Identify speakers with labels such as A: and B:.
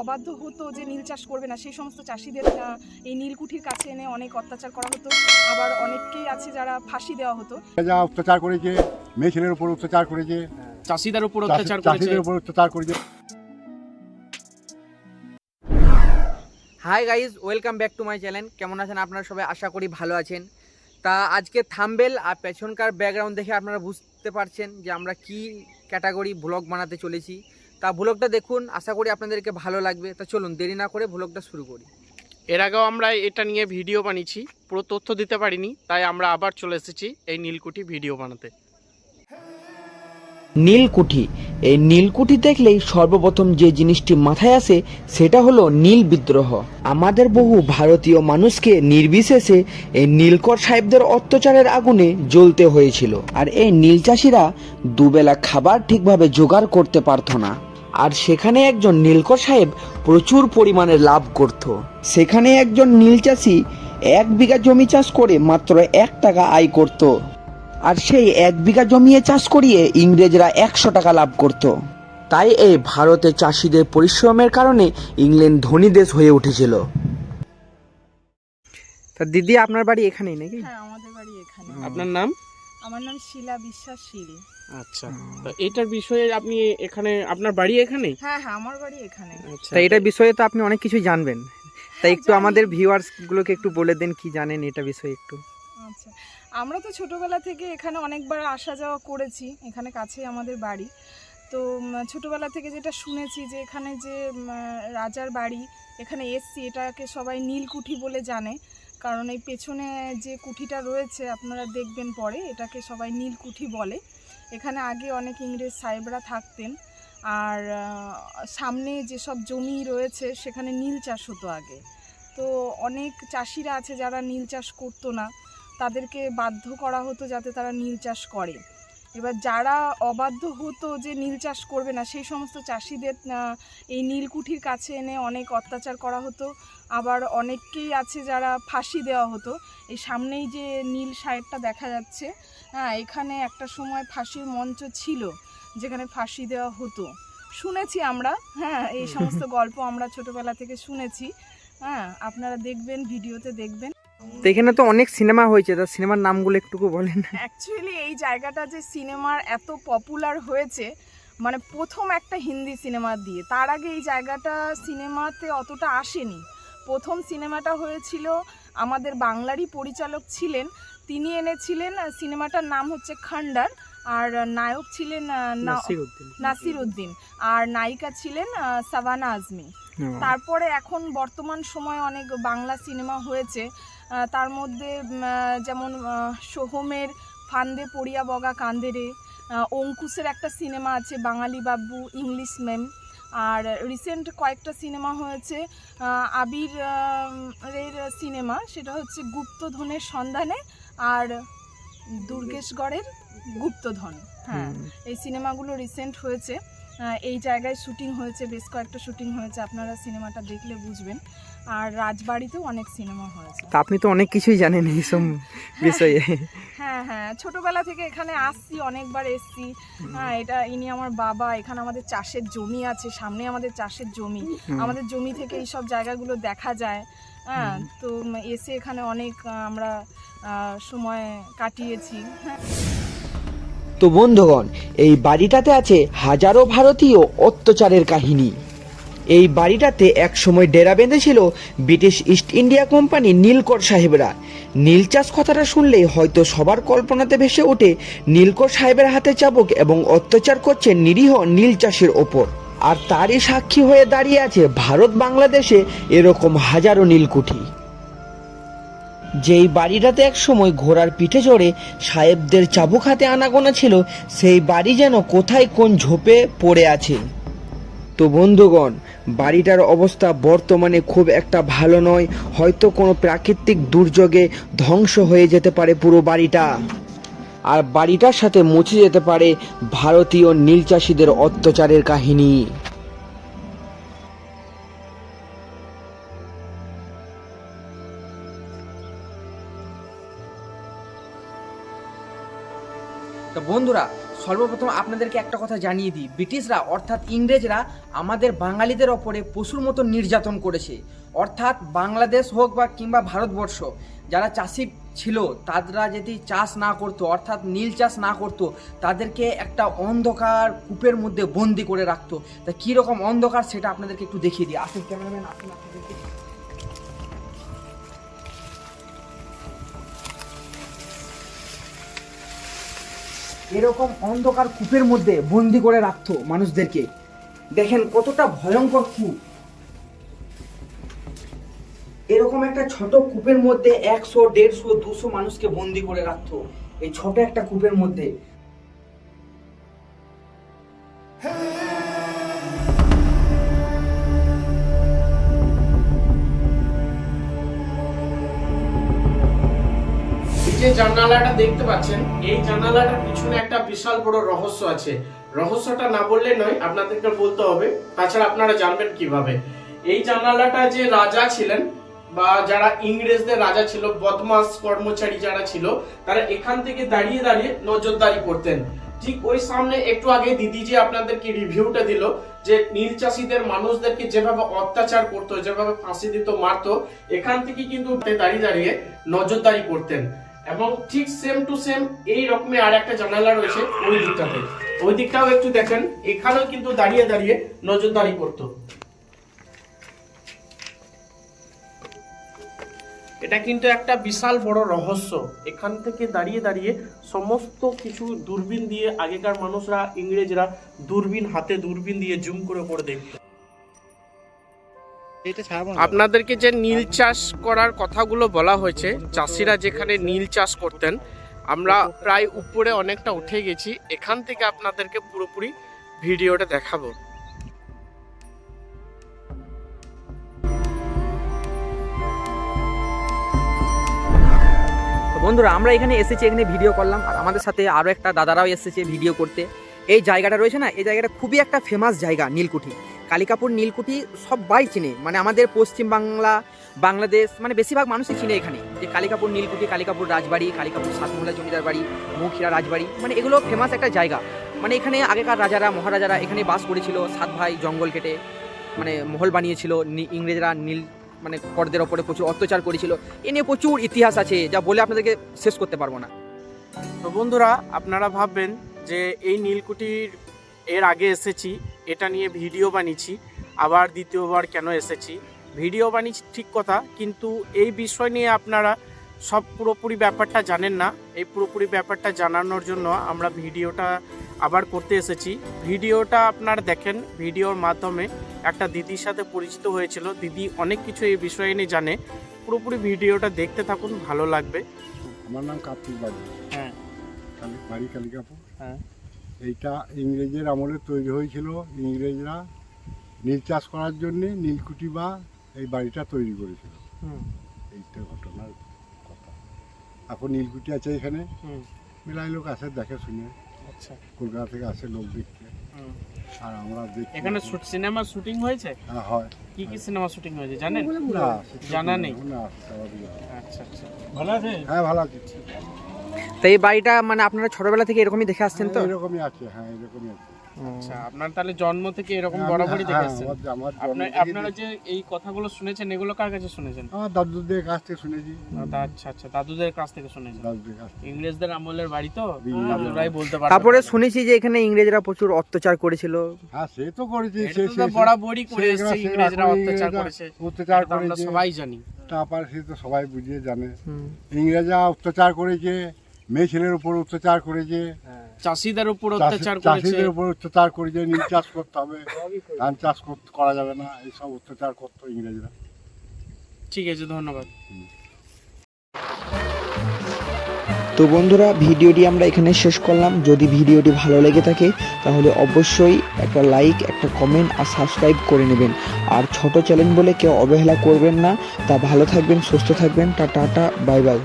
A: অবাধ্য হতো যে নীল চাষ করবে না। সেই সমস্ত চাষিদের এই নীলকুঠির কাছে এনে অনেক অত্যাচার করা হতো। আবার অনেককেই আছে যারা ফাঁসি দেওয়া হতো।
B: যা অত্যাচার করেছে মেয়ে ছেলের উপর অত্যাচার করেছে
C: চাষিদের উপর অত্যাচার
B: চাষিদের উপর অত্যাচার করেছে।
D: Hi guys welcome back to my channel কেমন আছেন আপনারা সবাই? আশা করি ভালো আছেন। তা আজকে থাম্বেল আর পেছনকার ব্যাকগ্রাউন্ড দেখে আপনারা বুঝতে পারছেন যে আমরা কি ক্যাটাগরি ব্লগ বানাতে চলেছি। তা ব্লগটা দেখুন আশা করি আপনাদেরকে ভালো লাগবে। তা চলুন দেরি না করে ব্লগটা শুরু করি।
C: এর আগেও আমরা এটা নিয়ে ভিডিও বানিয়েছি পুরো তথ্য দিতে পারিনি তাই আমরা আবার চলে এসেছি এই নীলকুঠি ভিডিও বানাতে।
E: নীলকুঠি এই নীলকুঠি দেখলেই সর্বপ্রথম যে জিনিসটি মাথায় আসে সেটা হলো নীল বিদ্রোহ। আমাদের বহু ভারতীয় মানুষকে নির্বিশেষে এই নীলকর সাহেবদের অত্যাচারের আগুনে জ্বলতে হয়েছিল। আর এই নীল চাষিরা দুবেলা খাবার ঠিকভাবে জোগাড় করতে পারত না। আর সেখানে একজন নীলকর সাহেব প্রচুর পরিমাণে লাভ করত। সেখানে একজন নীল চাষি এক বিঘা জমি চাষ করে মাত্র এক টাকা আয় করত। আর সেই এক বিঘা জমিয়ে চাষ করিয়ে ইংরেজরা একশো টাকা লাভ করত। তাই এই ভারতে চাষিদের পরিশ্রমের কারণে ইংল্যান্ড ধনী দেশ হয়ে উঠেছিল।
D: তা দিদি আপনার বাড়ি এখানেই নাকি?
A: হ্যাঁ আমাদের বাড়ি এখানে
C: আপনার নাম?
A: আমার নাম শিলা বিশ্বাস শীল।
C: আচ্ছা। তো এটার বিষয়ে আপনি এখানে আপনার বাড়ি এখানে?
A: হ্যাঁ হ্যাঁ আমার বাড়ি এখানে।
C: আচ্ছা।
D: তা এটার বিষয়ে তো আপনি অনেক কিছু জানবেন। তাই একটু আমাদের ভিউয়ার্স গুলোকে একটু বলে দেন কি জানেন এটা বিষয়ে একটু।
A: আচ্ছা। আমরা তো ছোটবেলা থেকে এখানে অনেকবার আসা যাওয়া করেছি এখানে কাছেই আমাদের বাড়ি। তো ছোটবেলা থেকে যেটা শুনেছি যে এখানে যে রাজার বাড়ি এখানে এসছি এটাকে সবাই নীলকুঠি বলে জানে। কারণ এই পেছনে যে কুঠিটা রয়েছে, আপনারা দেখবেন পরে, এটাকে সবাই নীল কুঠি বলে। এখানে আগে অনেক ইংরেজ সাহেবরা থাকতেন। আর সামনে যেসব জমি রয়েছে, সেখানে নীল চাষ হতো আগে। তো অনেক চাষিরা আছে যারা নীল চাষ করতো না। তাদেরকে বাধ্য করা হতো যাতে তারা নীল চাষ করে। এবার যারা অবাধ্য হতো যে নীল চাষ করবে না সেই সমস্ত চাষিদের এই নীলকুঠির কাছে এনে অনেক অত্যাচার করা হতো। আবার অনেককেই আছে যারা ফাঁসি দেওয়া হতো। এই সামনেই যে নীল সাইডটা দেখা যাচ্ছে হ্যাঁ এখানে একটা সময় ফাঁসির মঞ্চ ছিল যেখানে ফাঁসি দেওয়া হতো। শুনেছি আমরা হ্যাঁ এই সমস্ত গল্প আমরা ছোটবেলা থেকে শুনেছি। হ্যাঁ আপনারা দেখবেন ভিডিওতে দেখবেন।
D: তো এখানে তো অনেক সিনেমা হয়েছে তা সিনেমার নামগুলো একটুকু বলেন।
A: অ্যাকচুয়ালি এই জায়গাটা যে সিনেমার এত পপুলার হয়েছে মানে প্রথম একটা হিন্দি সিনেমা দিয়ে তার আগে এই জায়গাটা সিনেমাতে অতটা আসেনি। প্রথম সিনেমাটা হয়েছিল আমাদের বাংলারই পরিচালক ছিলেন তিনি এনেছিলেন সিনেমাটার নাম হচ্ছে খান্ডার আর নায়ক ছিলেন নাসির উদ্দিন। আর নায়িকা ছিলেন সাবানা আজমি। তারপরে এখন বর্তমান সময়ে অনেক বাংলা সিনেমা হয়েছে। তার মধ্যে যেমন সোহমের ফান্দে পড়িয়া বগা কান্দেরে অঙ্কুশের একটা সিনেমা আছে বাঙালি বাবু ইংলিশ ম্যাম। আর রিসেন্ট কয়েকটা সিনেমা হয়েছে আবির এর সিনেমা। সেটা হচ্ছে গুপ্তধনের সন্ধানে আর দুর্গেশগড়ের গুপ্তধন। হ্যাঁ এই সিনেমাগুলো রিসেন্ট হয়েছে। এই জায়গায় শুটিং হয়েছে বেশ কয়েকটা শুটিং হয়েছে আপনারা সিনেমাটা দেখলে বুঝবেন। আর রাজবাড়িতেও অনেক সিনেমা হয়েছে।
D: তা আপনি তো অনেক কিছুই জানেন এইসব বিষয়ে।
A: হ্যাঁ হ্যাঁ। ছোটবেলা থেকে এখানে আসছি অনেকবার এসছি। হ্যাঁ এটা ইনি আমার বাবা এখানে আমাদের চাষের জমি আছে সামনে আমাদের চাষের জমি। আমাদের জমি থেকে এই সব জায়গাগুলো দেখা যায়। হ্যাঁ তো এসে এখানে অনেক আমরা সময় কাটিয়েছি। হ্যাঁ।
E: তো বন্ধুগণ, এই বাড়িটাতে আছে হাজারো ভারতীয় অত্যাচারের কাহিনী। এই বাড়িটাতে একসময় ডেরা বেঁধেছিল ব্রিটিশ ইস্ট ইন্ডিয়া কোম্পানি নীলকর সাহেবরা। নীল চাষ কথাটা শুনলেই হয়তো সবার কল্পনাতে ভেসে ওঠে, নীলকর সাহেবের হাতে চাবুক এবং অত্যাচার করছে নিরীহ নীল চাষের ওপর। আর তারই সাক্ষী হয়ে দাঁড়িয়ে আছে ভারত বাংলাদেশে এরকম হাজারো নীলকুঠি। যেই বাড়িটাতে এক সময় ঘোড়ার পিঠে চড়ে সাহেবদের চাবুক হাতে আনাগোনা ছিল, সেই বাড়ি যেন কোথায় কোন ঝোপে পড়ে আছে। তো বন্ধুগণ, বাড়িটার অবস্থা বর্তমানে খুব একটা ভালো নয়, হয়তো কোনো প্রাকৃতিক দুর্যোগে ধ্বংস হয়ে যেতে পারে পুরো বাড়িটা। আর বাড়িটার সাথে মুছে যেতে পারে ভারতীয় নীল চাষিদের অত্যাচারের কাহিনী।
D: তো বন্ধুরা,
E: সর্বপ্রথম আপনাদেরকে একটা কথা জানিয়ে দিই। ব্রিটিশরা, অর্থাৎ ইংরেজরা, আমাদের বাঙালিদের ওপরে পশুর মতো নির্যাতন করেছে। অর্থাৎ বাংলাদেশ হোক বা কিংবা ভারতবর্ষ, যারা চাষি ছিল, তারা যদি চাষ না করতো, অর্থাৎ নীল চাষ না করতো, তাদেরকে একটা অন্ধকার কূপের মধ্যে বন্দি করে রাখতো। তা কীরকম অন্ধকার সেটা আপনাদেরকে একটু দেখিয়ে দিই। আসুন, ক্যামেরাম্যান, আসুন আপনাদেরকে। এরকম অন্ধকার কূপের মধ্যে বন্দি করে রাখত মানুষদেরকে। দেখেন কতটা ভয়ঙ্কর কূপ। এরকম একটা ছোট কূপের মধ্যে একশো, দেড়শো, দুশো মানুষকে বন্দি করে রাখতো। এই ছোট একটা কূপের মধ্যে
C: জানালাটা দেখতে পাচ্ছেন, এই জানালাটার পিছনে একটা বিশাল বড় রহস্য আছে। রহস্যটা না বললে নয়, আপনাদেরকে বলতে হবে। তাছাড়া আপনারা জানবেন কীভাবে। এই জানালাটা যে রাজা ছিলেন, বা যারা ইংরেজদের রাজা ছিল, বদমাস কর্মচারী যারা ছিল, তারা এখান থেকে দাঁড়িয়ে দাঁড়িয়ে নজরদারি করতেন। ঠিক ওই সামনে একটু আগে দিদি যে আপনাদেরকে রিভিউটা দিল যে নীল চাষীদের মানুষদেরকে যেভাবে অত্যাচার করতো, যেভাবে ফাঁসি দিত, মারতো, এখান থেকে কিন্তু দাঁড়িয়ে দাঁড়িয়ে নজরদারি করতেন। এবং ঠিক সেম টু সেম এই রকমের আর একটা জানালা রয়েছে ওই দিকটাতে। ওই দিকটাও একটু দেখেন, এখানেও কিন্তু দাঁড়িয়ে দাঁড়িয়ে নজরদারি করতো। এটা কিন্তু একটা বিশাল বড় রহস্য। এখান থেকে দাঁড়িয়ে দাঁড়িয়ে সমস্ত কিছু দূরবীন দিয়ে আগেকার মানুষরা, ইংরেজরা দূরবীন হাতে দূরবীন দিয়ে জুম করে করে দেখতো। আপনাদেরকে যে নীল চাষ করার কথাগুলো বলা হয়েছে চাষিরা যেখানে নীল চাষ করতেন আমরা প্রায় উপরে অনেকটা উঠে গেছি। এখান থেকে আপনাদেরকে পুরোপুরি ভিডিওটা দেখাবো।
E: বন্ধুরা আমরা এখানে এসেছি এখানে ভিডিও করলাম। আর আমাদের সাথে আরও একটা দাদারাও এসেছে ভিডিও করতে। এই জায়গাটা রয়েছে না, এই জায়গাটা খুবই একটা ফেমাস জায়গা, নীলকুঠি। কালিকাপুর, নীলকুঠি সবাই চিনে। মানে আমাদের পশ্চিম বাংলা, বাংলাদেশ মানে বেশিরভাগ মানুষই চিনে এখানে। যে কালিকাপুর, নীলকুঠি, কালিকাপুর রাজবাড়ি, কালিকাপুর সাতমহলা জমিদার বাড়ি, মুখিরা রাজবাড়ি মানে এগুলো ফেমাস একটা জায়গা। মানে এখানে আগেকার রাজারা, মহারাজারা এখানে বাস করেছিল, সাত ভাই জঙ্গল কেটে মানে মহল বানিয়েছিল ইংরেজরা নীল মানে করদের ওপরে প্রচুর অত্যাচার করেছিল। এ নিয়ে প্রচুর ইতিহাস আছে, যা বলে আপনাদেরকে শেষ করতে পারব না।
C: তো বন্ধুরা, আপনারা ভাববেন যে এই নীলকুঠির এর আগে এসেছি এটা নিয়ে ভিডিও বানিয়েছি আবার দ্বিতীয়বার কেন এসেছি। ভিডিও বানিয়েছি ঠিক কথা কিন্তু এই বিষয় নিয়ে আপনারা সব পুরোপুরি ব্যাপারটা জানেন না। এই পুরোপুরি ব্যাপারটা জানানোর জন্য আমরা ভিডিওটা আবার করতে এসেছি। ভিডিওটা আপনারা দেখেন ভিডিওর মাধ্যমে একটা দিদির সাথে পরিচিত হয়েছিল। দিদি অনেক কিছু এই বিষয় নিয়ে জানে। পুরোপুরি ভিডিওটা দেখতে থাকুন ভালো লাগবে।
B: আমার নাম কার্তিক
C: হ্যাঁ।
B: বাড়ি কালিকাপুর।
C: হ্যাঁ।
B: এইটা ইংরেজের আমলে তৈরি হয়েছিল ইংরেজরা নীল চাষ করার জন্যে নীলকুঠি বা এই বাড়িটা তৈরি করেছিল।
C: হুম।
B: এইটা ঘটনার কথা। এখন নীলকুঠি আছে এখানে।
C: হুম।
B: মেলায় লোক আসে দেখে শুনে।
C: আচ্ছা।
B: কলকাতা থেকে আসে লোক দেখতে।
C: হুম।
B: আর আমরা দেখি
C: এখানে সিনেমা শুটিং হয়েছে?
B: হ্যাঁ, হয়।
C: কি কি সিনেমা শুটিং হয়েছে জানেন?
B: না
C: জানা নেই।
B: না
C: আচ্ছা আচ্ছা। ভালো আছে?
B: হ্যাঁ ভালো আছে।
E: তো এই বাড়িটা মানে আপনারা ছোটবেলা থেকে এরকমই দেখে আসছেন তো?
B: হ্যাঁ, এরকমই আছে হ্যাঁ এরকমই আছে।
C: আচ্ছা আপনার তাহলে জন্ম থেকে এরকম
B: হ্যাঁ,
C: বরাবরই দেখে
B: হ্যাঁ,
C: আসছেন?
B: আমার- আমার জন্ম
C: আপনার
B: থেকে
C: আপনারা যে এই কথাগুলো শুনেছেন এগুলো কার কাছে শুনেছেন?
B: আমার দাদুদের কাছ থেকে শুনেছি।
C: আচ্ছা আচ্ছা দাদুদের কাছ থেকে শুনেছেন।
B: দাদুদের কাছ থেকে।
C: ইংরেজদের আমলের বাড়ি তো? দাদুরাই বলতে পারবে
E: তারপরে শুনেছি যে এখানে ইংরেজরা প্রচুর অত্যাচার করেছিল।
B: হ্যাঁ সে তো করেছে সে সে-
C: বরাবরই করে
B: সে-
C: এসেছে ইংরেজরা অত্যাচার
B: ইংরেজরা
C: করেছে।
B: অত্যাচার
C: এটা আমরা সবাই জানি।
B: তারপর সে তো সবাই বুঝিয়ে জানে। ইংরেজরা অত্যাচার করেছে মেয়ে ছেলের উপর অত্যাচার করেছে
C: চাষিদের উপর অত্যাচার করেছে।
B: চাষিদের উপর অত্যাচার করেছে নীল চাষ করতে হবে ধান চাষ করা যাবে না এইসব অত্যাচার করতো ইংরেজরা।
C: ঠিক আছে ধন্যবাদ।
F: তো বন্ধুরা ভিডিওটি আমরা এখানে শেষ করলাম। যদি ভিডিওটি ভালো লেগে থাকে তাহলে অবশ্যই একটা লাইক একটা কমেন্ট আর সাবস্ক্রাইব করে নেবেন। আর ছোট চ্যানেল বলে কেউ অবহেলা করবেন না। তা ভালো থাকবেন সুস্থ থাকবেন। টা টাটা বাই বাই।